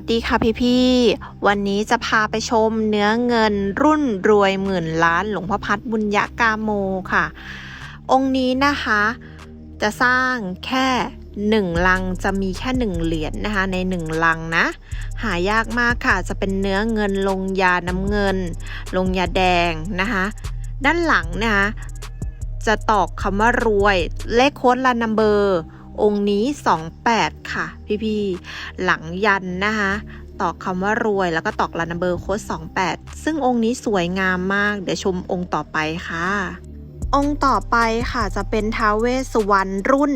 วัสดีค่ะพี่พี่วันนี้จะพาไปชมเนื้อเงินรุ่นรวยหมื่นล้านหลวงพ่อพัดบุญยะกาโมค่ะ องค์นี้นะคะ จะสร้างแค่หนึ่งลังจะมีแค่หนึ่งเหรียญนะคะในหนึ่งลังนะ หายากมากค่ะจะเป็นเนื้อเงินลงยาน้ำเงิน ลงยาแดงนะคะ ด้านหลังนะคะจะตอกคำว่ารวยเลขโค้ดลานัมเบอร์ องค์นี้ 28 ค่ะ พี่ๆหลังยันนะคะตอกคำว่ารวยแล้วก็ตอกลานเบอร์โค้ด28 ซึ่งองค์นี้สวยงามมาก เดี๋ยวชมองค์ต่อไปค่ะ องค์ต่อไปค่ะจะเป็นท้าวเวสวรรณรุ่น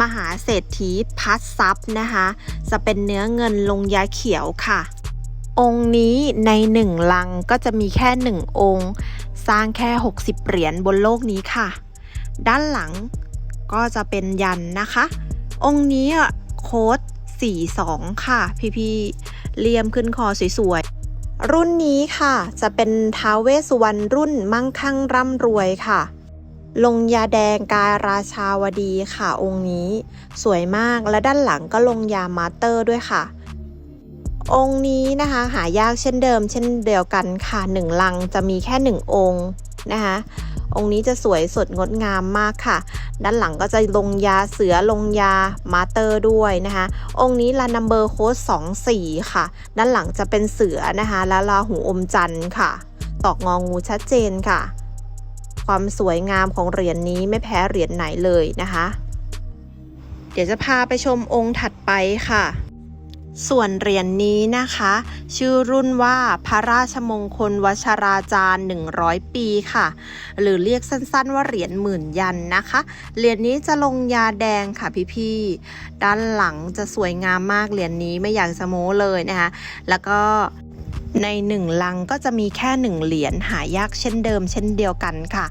มหาเศรษฐีพัดซับนะคะ จะเป็นเนื้อเงินลงยาเขียวค่ะ องค์นี้ในหนึ่งลังก็จะมีแค่หนึ่งองค์ สร้างแค่ 60 เหรียญบนโลกนี้ค่ะ ด้านหลัง ก็จะเป็นยันนะคะ องค์นี้โค้ด42 ค่ะ พี่ๆเลี่ยมขึ้นคอสวยๆ รุ่นนี้ค่ะ จะเป็นท้าวเวสสุวรรณรุ่นมั่งคั่งร่ำรวยค่ะ ลงยาแดงกายราชาวดีค่ะ องค์นี้ สวยมากและด้านหลังก็ลงยามาสเตอร์ด้วยค่ะ องค์นี้นะคะหายากเช่นเดิม เช่นเดียวกันค่ะหนึ่งลังจะมีแค่หนึ่งองค์ นะคะ องค์นี้จะสวยสดงดงามมากค่ะ ด้านหลังก็จะลงยาเสือลงยามาเตอร์ด้วยนะคะ องค์นี้ลานัมเบอร์โค้ด24 ค่ะ ด้านหลังจะเป็นเสือนะคะ และลาหูอมจันทร์ค่ะ ตอกงองูชัดเจนค่ะ ความสวยงามของเหรียญนนี้ไม่แพ้เหรียญไหนเลยนะคะ เดี๋ยวจะพาไปชมองค์ถัดไปค่ะ ส่วนเหรียญนนี้นะคะ ชื่อรุ่นว่าพระราชมงคลวชราจารย์ 100 ปีค่ะ หรือเรียกสั้นๆว่าเหรียญหมื่นยันนะคะ เหรียญนี้จะลงยาแดงค่ะพี่ๆด้านหลังจะสวยงามมากเหรียญนี้ไม่อยากจะโม้เลยนะคะ แล้วก็ในหนึ่งลังก็จะมีแค่หนึ่งเหรียญหายากเช่นเดิม เช่นเดียวกันค่ะ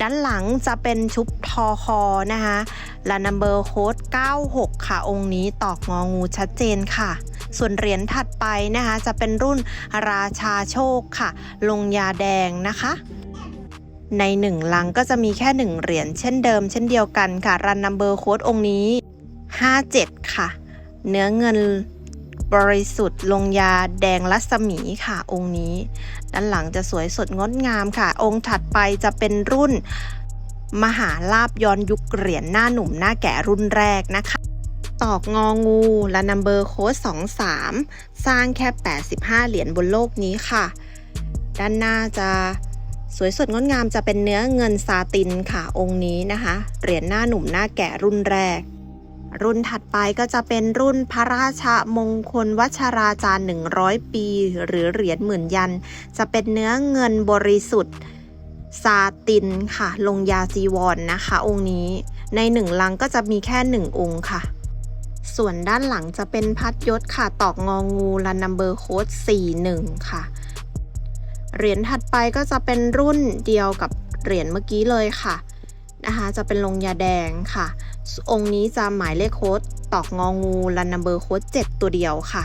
ด้านหลังจะเป็นชุบทอคอนะคะและนัมเบอร์โค้ด96 ค่ะ องค์นี้ตอกงองูชัดเจนค่ะ ส่วนเหรียญถัดไปนะคะ จะเป็นรุ่นราชาโชคค่ะ ลงยาแดงนะคะในหนึ่งลังก็จะมีแค่หนึ่งเหรียญเช่นเดิมเช่นเดียวกันค่ะ รันนัมเบอร์โค้ดองค์นี้ 57 ค่ะ เนื้อเงิน บริสุทธิ์ลงยาแดงรัศมีค่ะองค์นี้ ด้านหลังจะสวยสดงดงามค่ะ องค์ถัดไปจะเป็นรุ่นมหาลาบย้อนยุคเหรียญหน้าหนุ่มหน้าแก่รุ่นแรกนะคะ ตอกงองูและนัมเบอร์โค้ด23 สร้างแค่ 85 เหรียญบนโลกนี้ค่ะ ด้านหน้าจะสวยสดงดงามจะเป็นเนื้อเงินซาตินค่ะองค์นี้นะคะ เหรียญหน้าหนุ่มหน้าแก่รุ่นแรก รุ่นถัดไปก็จะเป็นรุ่นพระราชมงคลวัชราจารย์ 100 ปี หรือเหรียญหมื่นยัน จะเป็นเนื้อเงินบริสุทธิ์ซาตินค่ะ ลงยาจีวรนนะคะ องค์นี้ ในหนึ่งลังก็จะมีแค่หนึ่งองค์ค่ะ ส่วนด้านหลังจะเป็นพัดยศค่ะ ตอกงองูและนัมเบอร์โค้ด41 ค่ะ เหรียญถัดไปก็จะเป็นรุ่นเดียวกับเหรียญเมื่อกี้เลยค่ะ นะคะจะเป็นลงยาแดงค่ะ องค์นี้จะหมายเลขโค้ดตอกงองูและนัมเบอร์โค้ด7ตัวเดียวค่ะ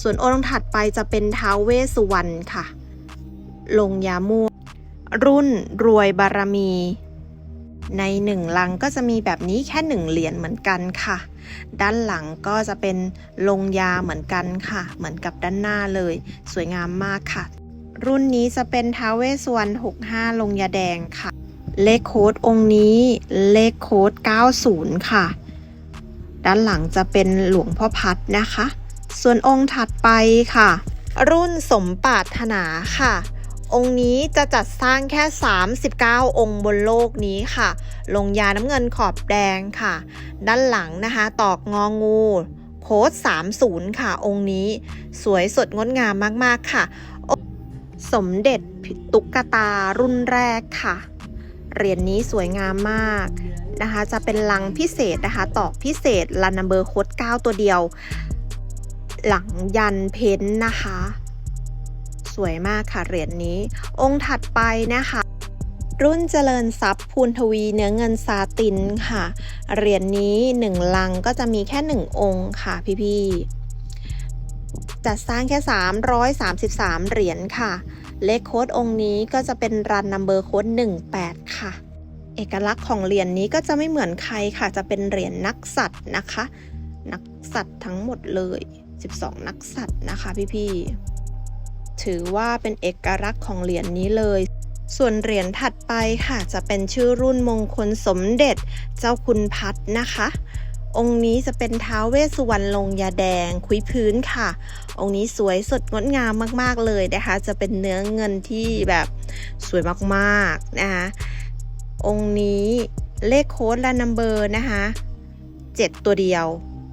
ส่วนองค์ถัดไปจะเป็นท้าวเวสุวรรณค่ะ ลงยาม่วงรุ่นรวยบารมี ในหนึ่งลังก็จะมีแบบนี้แค่หนึ่งเหรียญเหมือนกันค่ะ ด้านหลังก็จะเป็นลงยาเหมือนกันค่ะ เหมือนกับด้านหน้าเลย สวยงามมากค่ะ รุ่นนี้จะเป็นท้าวเวสุวรรณ65 ลงยาแดงค่ะ เลขโค้ดองค์นี้เลขโค้ด 90 ค่ะ ด้านหลังจะเป็นหลวงพ่อพัดนะคะ ส่วนองค์ถัดไปค่ะ รุ่นสมปาถนาค่ะ องค์นี้จะจัดสร้างแค่ 39 องค์บนโลกนี้ค่ะ ลงยาน้ำเงินขอบแดงค่ะ ด้านหลังนะคะ ตอกงองูโค้ด 30 ค่ะ องค์นี้สวยสดงดงามมาก ๆ ค่ะ สมเด็จตุ๊กตารุ่นแรกค่ะ เหรียญนนี้สวยงามมากนะคะ จะเป็นลังพิเศษนะคะตอกพิเศษลันนัมเบอร์โค้ด9ตัวเดียว หลังยันเพ้นนะคะ สวยมากค่ะเหรียญนนี้ องค์ถัดไปนะคะรุ่นเจริญทรัพย์พูนทวีเนื้อเงินซาตินค่ะ เหรียญนนี้หนึ่งลังก็จะมีแค่หนึ่งองค์ค่ะพี่ๆจัดสร้างแค่ 333 เหรียญค่ะ เลขโค้ดองค์นี้ก็จะเป็นรันนัมเบอร์โค้ด18 ค่ะ เอกลักษณ์ของเหรียญนนี้ก็จะไม่เหมือนใครค่ะ จะเป็นเหรียญนักสัตว์นะคะ นักสัตว์ทั้งหมดเลย 12 นักสัตว์นะคะพี่ๆ ถือว่าเป็นเอกลักษณ์ของเหรียญนนี้เลย ส่วนเหรียญถัดไปค่ะ จะเป็นชื่อรุ่นมงคลสมเด็จเจ้าคุณพัดนะคะ องค์นี้จะเป็นท้าวเวสสุวรรณลงยาแดงคุยพื้นค่ะ องค์นี้สวยสดงดงามมาก ๆ เลยนะคะ จะเป็นเนื้อเงินที่แบบสวยมากๆนะคะ องค์นี้เลขโค้ดและนัมเบอร์นะคะ7ตัวเดียว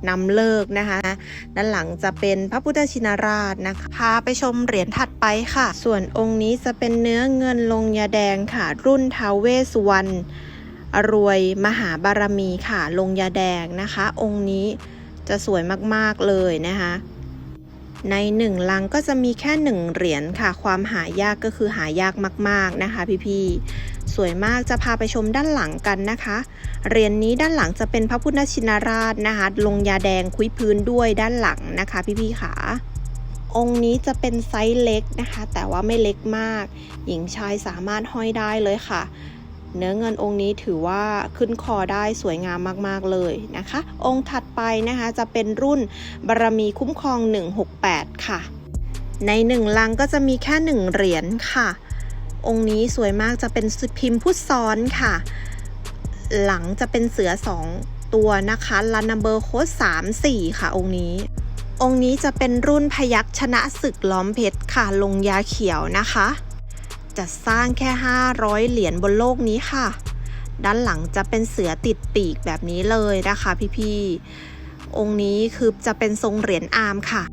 นำเลิกนะคะ ด้านหลังจะเป็นพระพุทธชินราชนะคะ พาไปชมเหรียญถัดไปค่ะ ส่วนองค์นี้จะเป็นเนื้อเงินลงยาแดงค่ะ รุ่นท้าวเวสสุวรรณ รวยมหาบารมีค่ะ ลงยาแดงนะคะ องค์นี้จะสวยมากๆเลยนะคะ ในหนึ่งลังก็จะมีแค่หนึ่งเหรียญค่ะ ความหายากก็คือหายากมาก ๆนะคะพี่ๆสวยมากจะพาไปชมด้านหลังกันนะคะเหรียญนนี้ด้านหลังจะเป็นพระพุทธชินราชนะคะ ลงยาแดงคุยพื้นด้วยด้านหลังนะคะ พี่ๆค่ะองค์นี้จะเป็นไซส์เล็กนะคะ แต่ว่าไม่เล็กมาก หญิงชายสามารถห้อยได้เลยค่ะ เนื้อเงินองค์นี้ถือว่าขึ้นคอได้สวยงามมาก ๆ เลยนะคะ องค์ถัดไปนะคะจะเป็นรุ่นบารมีคุ้มครอง 168 ค่ะ ในหนึ่งลังก็จะมีแค่หนึ่งเหรียญค่ะ องค์นี้สวยมากจะเป็นพิมพ์พุทธซ้อนค่ะ หลังจะเป็นเสือ 2 ตัวนะคะลันนัมเบอร์โค้ด3 4 ค่ะ องค์นี้ องค์นี้จะเป็นรุ่นพยัคฆ์ชนะศึกล้อมเพชรค่ะ ลงยาเขียวนะคะ จะสร้างแค่ 500 เหรียญบนโลกนี้ค่ะ ด้านหลังจะเป็นเสือติดปีกแบบนี้เลยนะคะพี่ๆ องค์นี้คือจะเป็นทรงเหรียญอาร์มค่ะ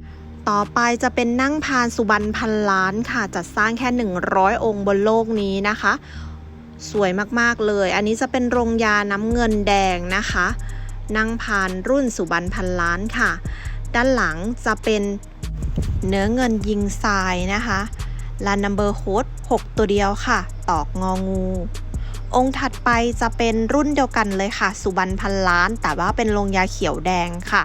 ต่อไปจะเป็นนั่งพานสุบรรณพันล้านค่ะ จัดสร้างแค่ 100 องค์บนโลกนี้นะคะ สวยมากๆเลย อันนี้จะเป็นโรงยาน้ำเงินแดงนะคะ นั่งพานรุ่นสุบรรณพันล้านค่ะ ด้านหลังจะเป็นเนื้อเงินยิงทรายนะคะ ลานนัมเบอร์โค้ด6 ตัวเดียวค่ะ ตอกงองู องค์ถัดไปจะเป็นรุ่นเดียวกันเลยค่ะ สุบรรณพันล้าน แต่ว่าเป็นโรงยาเขียวแดงค่ะ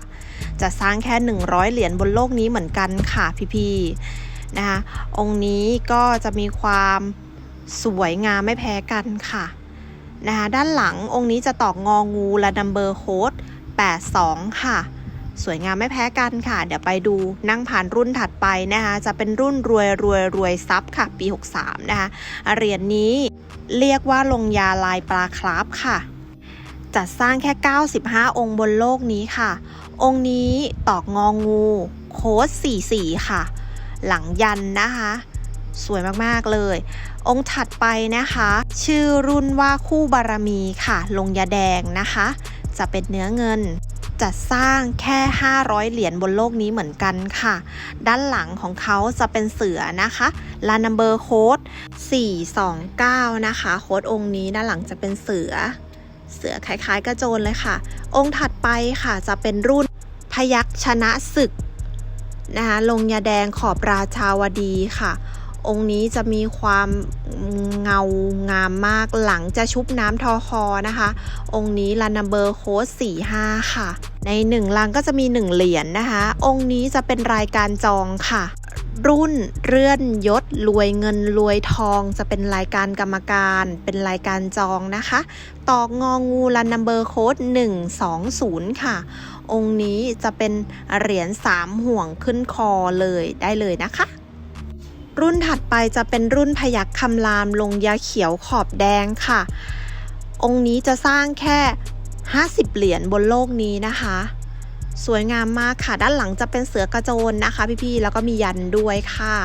จะสร้างแค่ 100 เหรียญบนโลกนี้เหมือนกันค่ะพี่ๆนะคะองค์นี้ก็จะมีความสวยงามไม่แพ้กันค่ะนะคะด้านหลังองค์นี้จะตอกงองูและนัมเบอร์โค้ด82 ค่ะ สวยงามไม่แพ้กันค่ะ เดี๋ยวไปดูนั่งผ่านรุ่นถัดไปนะคะจะเป็นรุ่นรวยรวยรวยซับค่ะ ปี 63 นะคะเหรียญนนี้เรียกว่าลงยาลายปลาคราฟค่ะ จัดสร้างแค่ 95 องค์บนโลกนี้ค่ะ องค์นี้ตอกงองูโค้ด44 ค่ะ หลังยันนะคะ สวยมากๆเลย องค์ถัดไปนะคะ ชื่อรุ่นว่าคู่บารมีค่ะ ลงยาแดงนะคะ จะเป็นเนื้อเงิน จัดสร้างแค่ 500 เหรียญบนโลกนี้เหมือนกันค่ะ ด้านหลังของเขาจะเป็นเสือนะคะลานัมเบอร์โค้ด429 นะคะโค้ดองค์นี้ด้านหลังจะเป็นเสือ เสือคล้ายๆกระโจนเลยค่ะ องค์ถัดไปค่ะจะเป็นรุ่นพยัคฆ์ชนะศึกนะคะลงยาแดงขอบราชาวดีค่ะ องค์นี้จะมีความเงางามมากหลังจะชุบน้ำทอคอนะคะ องค์นี้ลันนัมเบอร์โค้ด45 ค่ะ ในหนึ่งลังก็จะมี 1 เหรียญนนะคะ องค์นี้จะเป็นรายการจองค่ะ รุ่นเลื่อนยศรวยเงินรวยทอง จะเป็นรายการกรรมการ เป็นรายการจองนะคะ ตอกงองูลันนัมเบอร์โค้ด120 ค่ะ องค์นี้จะเป็นเหรียญ3ห่วงขึ้นคอเลยได้เลยนะคะรุ่นถัดไปจะเป็นรุ่นพยัคฆ์คำรามลงยาเขียวขอบแดงค่ะ องค์นี้จะสร้างแค่ 50 เหรียญบนโลกนี้นะคะ สวยงามมากค่ะ ด้านหลังจะเป็นเสือกระโจนนะคะ พี่ๆ แล้วก็มียันด้วยค่ะ